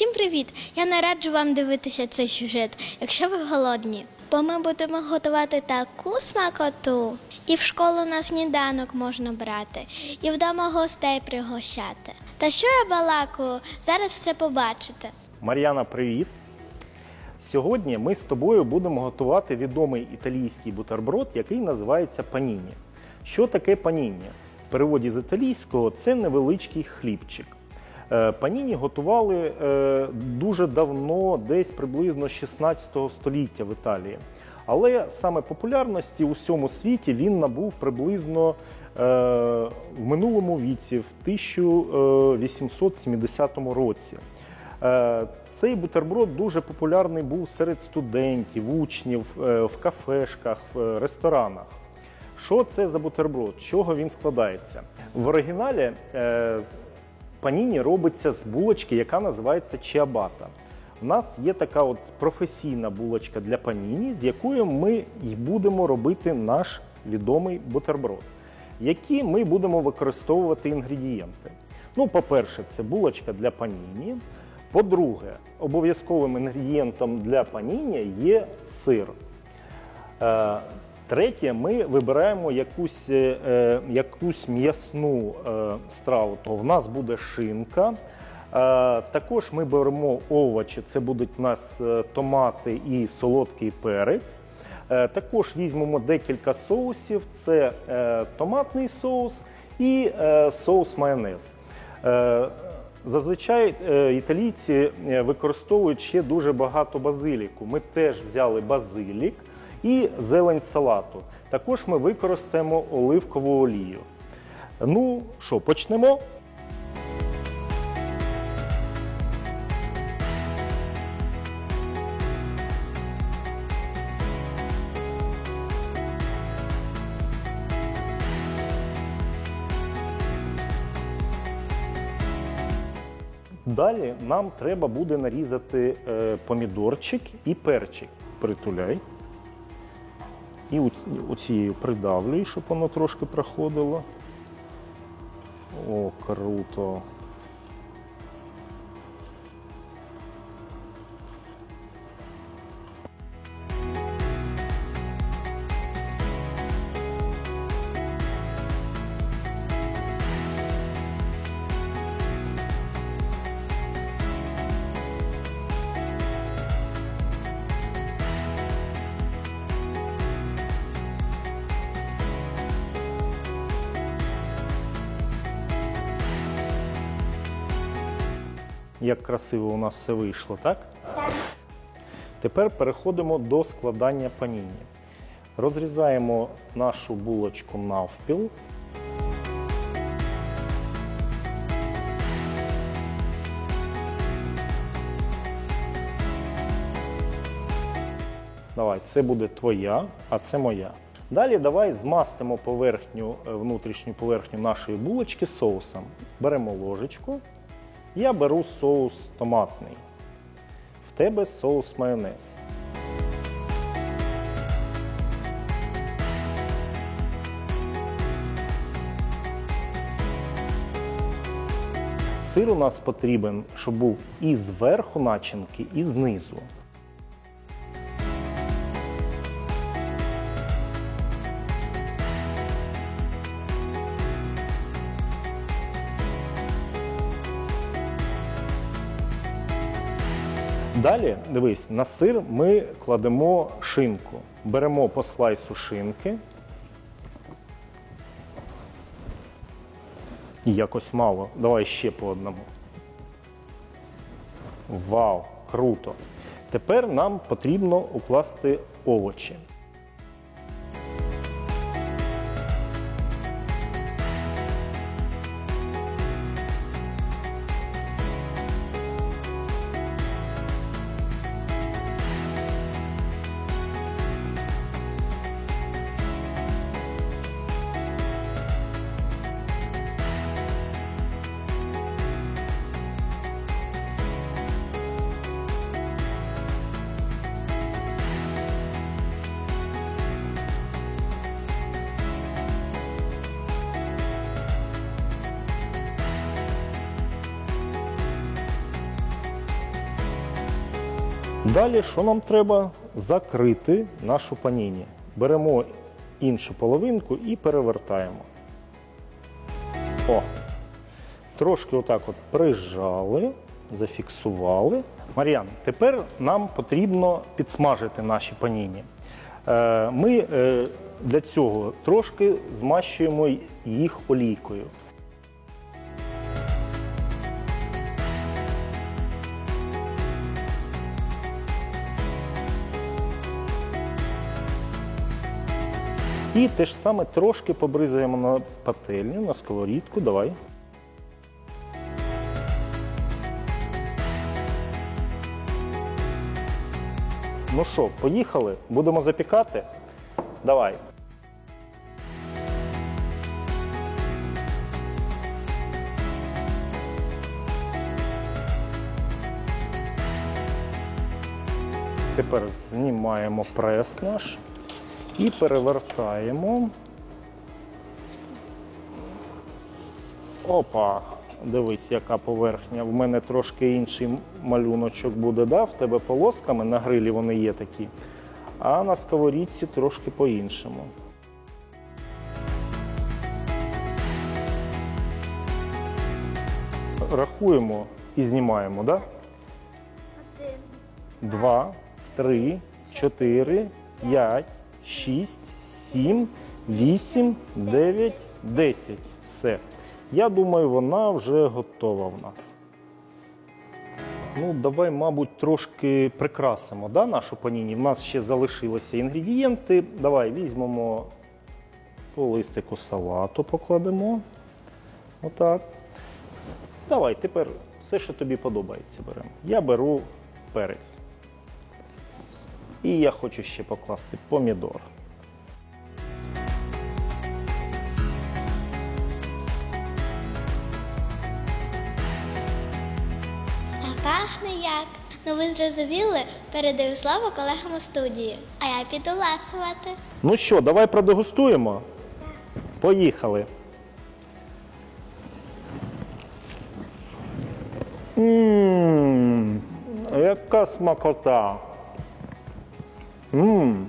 Всім привіт! Я не раджу вам дивитися цей сюжет, якщо ви голодні. Бо ми будемо готувати таку смакоту. І в школу на сніданок можна брати, і вдома гостей пригощати. Та що я балакаю? Зараз все побачите. Мар'яна, привіт! Сьогодні ми з тобою будемо готувати відомий італійський бутерброд, який називається паніні. Що таке паніні? В переводі з італійського це невеличкий хлібчик. Е, Паніні готували е, дуже давно, десь приблизно 16 століття в Італії. Але саме популярності у всьому світі він набув приблизно е, в минулому віці, в 1870 році. Цей бутерброд дуже популярний був серед студентів, учнів, в кафешках, в ресторанах. Що це за бутерброд? Чого він складається? В оригіналі паніні робиться з булочки, яка називається чіабата. У нас є така от професійна булочка для паніні, з якою ми й будемо робити наш відомий бутерброд. Які ми будемо використовувати інгредієнти? Ну, по-перше, це булочка для паніні. По-друге, обов'язковим інгредієнтом для паніні є сир. Третє, ми вибираємо якусь, е, е, якусь м'ясну е, страву. То в нас буде шинка. Е, також ми беремо овочі, це будуть у нас е, томати і солодкий перець. Е, також візьмемо декілька соусів: це е, томатний соус і е, соус майонез. Е, Зазвичай е, італійці використовують ще дуже багато базиліку. Ми теж взяли базилік і зелень салату. Також ми використаємо оливкову олію. Ну що, почнемо? Далі нам треба буде нарізати е, помідорчик і перчик. Притуляй. І оцією придавлюю, щоб воно трошки проходило. О, круто. Як красиво у нас все вийшло, так? Тепер переходимо до складання паніні. Розрізаємо нашу булочку навпіл. Давай, це буде твоя, а це моя. Далі давай змастимо поверхню, е, внутрішню поверхню нашої булочки соусом. Беремо ложечку. Я беру соус томатний. В тебе соус майонез. Сир у нас потрібен, щоб був і зверху начинки, і знизу. Далі, дивись, на сир ми кладемо шинку. Беремо по слайсу шинки. Якось мало. Давай ще по одному. Вау, круто. Тепер нам потрібно укласти овочі. Далі, що нам треба? Закрити нашу паніні. Беремо іншу половинку і перевертаємо. О! Трошки отак от прижали, зафіксували. Мар'ян, тепер нам потрібно підсмажити наші паніні. Е, Ми е, для цього трошки змащуємо їх олійкою. І те ж саме трошки побризаємо на пательню, на сковорідку. Давай. Ну що, поїхали? Будемо запікати? Давай. Тепер знімаємо прес наш і перевертаємо. Опа, дивись, яка поверхня. В мене трошки інший малюночок буде, да? в тебе полосками, на грилі вони є такі, а на сковорідці трошки по-іншому. Рахуємо і знімаємо, так? Да? Два, три, чотири, п'ять, шість, сім, вісім, дев'ять, десять. Все. Я думаю, вона вже готова в нас. Ну, давай, мабуть, трошки прикрасимо да, нашу паніні. В нас ще залишилися інгредієнти. Давай візьмемо по листику салату, покладемо. Отак. Давай, тепер все, що тобі подобається, беремо. Я беру перець. І я хочу ще покласти помідор. А пахне як. Ну ви зрозуміли, передаю славу колегам у студії, а я піду ласувати. Ну що, давай продегустуємо? Поїхали. Ммм, яка смакота. Ммм.